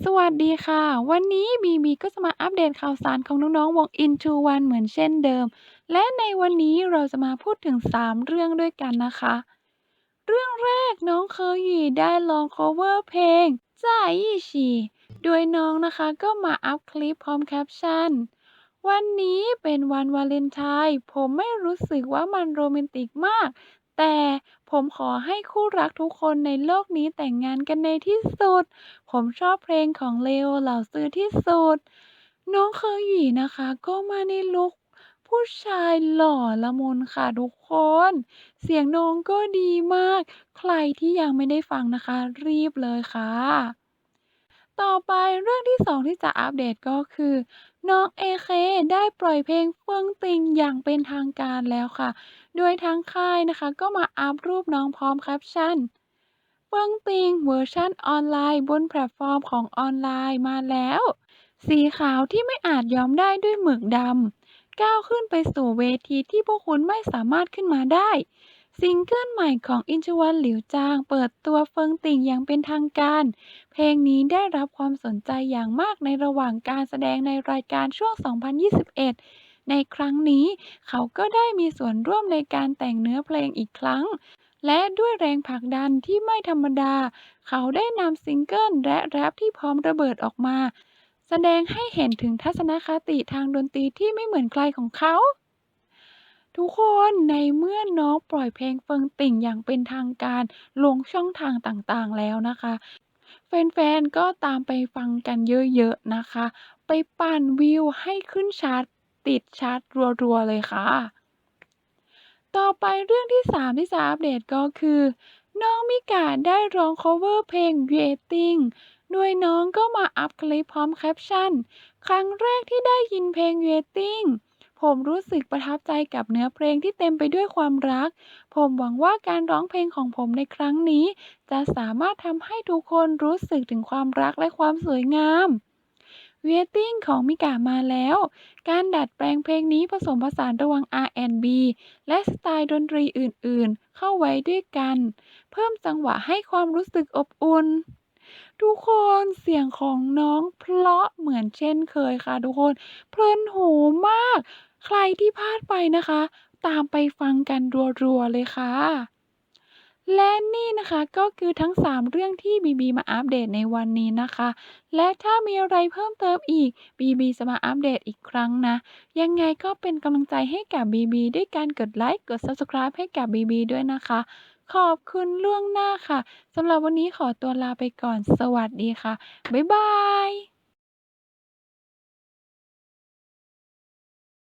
สวัสดีค่ะ วันนี้บีบีก็จะมาอัปเดตข่าวสารของน้อง ๆ วง Into One เหมือนเช่นเดิม และในวันนี้เราจะมาพูดถึง 3 เรื่องด้วยกันนะคะ เรื่องแรกน้องเคอหยีได้ลอง cover เพลงจ่ายอีฉีโดยน้องนะคะก็มาอัพคลิปพร้อมแคปชั่น วันนี้เป็นวันวาเลนไทน์ผมไม่รู้สึกว่ามันโรแมนติกมาก แต่ผมขอให้คู่รักทุกคนในโลกนี้แต่งงานกันในที่สุด ผมชอบเพลงของเลโอเหล่าซื้อที่สุด น้องเคอหยีนะคะ ก็มาในลุคผู้ชายหล่อละมุนค่ะทุกคน เสียงน้องก็ดีมาก ใครที่ยังไม่ได้ฟังนะคะ รีบเลยค่ะ ต่อไปเรื่องที่2ที่จะอัปเดตก็คือ น้องเอเคได้ปล่อยเพลงเฟื่องติงอย่างเป็นทางการแล้วค่ะ โดยทางค่ายนะคะ ก็มาอัปรูปน้องพร้อมแคปชั่นเฟื่องติงเวอร์ชันออนไลน์ บนแพลตฟอร์มของออนไลน์มาแล้ว สีขาวที่ไม่อาจยอมได้ด้วยหมึกดำก้าวขึ้นไปสู่เวทีที่พวกคุณไม่สามารถขึ้นมาได้ ซิงเกิลใหม่ของอินชวัน หลิวจาง เปิดตัวเฟิงติ่งอย่างเป็นทางการ เพลงนี้ได้รับความสนใจอย่างมากในระหว่างการแสดงในรายการช่วง 2021 ในครั้งนี้เขาก็ได้มีส่วนร่วมในการแต่งเนื้อเพลงอีกครั้ง และด้วยแรงผลักดันที่ไม่ธรรมดา เขาได้นำซิงเกิลและแรปที่พร้อมระเบิดออกมา แสดงให้เห็นถึงทัศนคติทางดนตรีที่ไม่เหมือนใครของเขา ทุกคนในเมื่อน้องปล่อยเพลงเฟิงติ่งอย่างเป็นทางการลงช่องทางต่างๆ แล้วนะคะ แฟนๆ ก็ตามไปฟังกันเยอะๆ นะคะ ไปปั่นวิวให้ขึ้นชาร์ตติดชาร์ตรัวๆ เลยค่ะ ต่อไปเรื่องที่ 3 ที่จะอัปเดตก็คือ น้องมิกาได้ร้องคัฟเวอร์เพลง Waiting โดยน้องก็มาอัพคลิปพร้อมแคปชั่น ครั้งแรกที่ได้ยินเพลง Waiting ผมรู้สึกประทับใจกับเนื้อเพลงที่เต็มไปด้วยความรัก ผมหวังว่าการร้องเพลงของผมในครั้งนี้ จะสามารถทำให้ทุกคนรู้สึกถึงความรักและความสวยงาม Waiting ของมิกามาแล้ว การดัดแปลงเพลงนี้ผสมผสานระหว่าง R&B และสไตล์ดนตรีอื่นๆ เข้าไว้ด้วยกัน เพิ่มจังหวะให้ความรู้สึกอบอุ่น ทุกคนเสียงของน้องเพราะเหมือนเช่นเคยค่ะทุกคน เพลินหูมาก ใครที่พลาดไปนะคะ ตามไปฟังกันรัวๆเลยค่ะ และนี่นะคะก็คือทั้ง 3 เรื่องที่บีบีมาอัปเดตในวันนี้นะคะ และถ้ามีอะไรเพิ่มเติมอีกบีบีจะมาอัปเดตอีกครั้งนะ ยังไงก็เป็นกำลังใจให้กับบีบีด้วยการกดไลค์กด Subscribe ให้กับบีบีด้วยนะคะ ขอบคุณล่วงหน้าค่ะสำหรับวันนี้ขอตัวลาไปก่อนสวัสดีค่ะบ๊ายบาย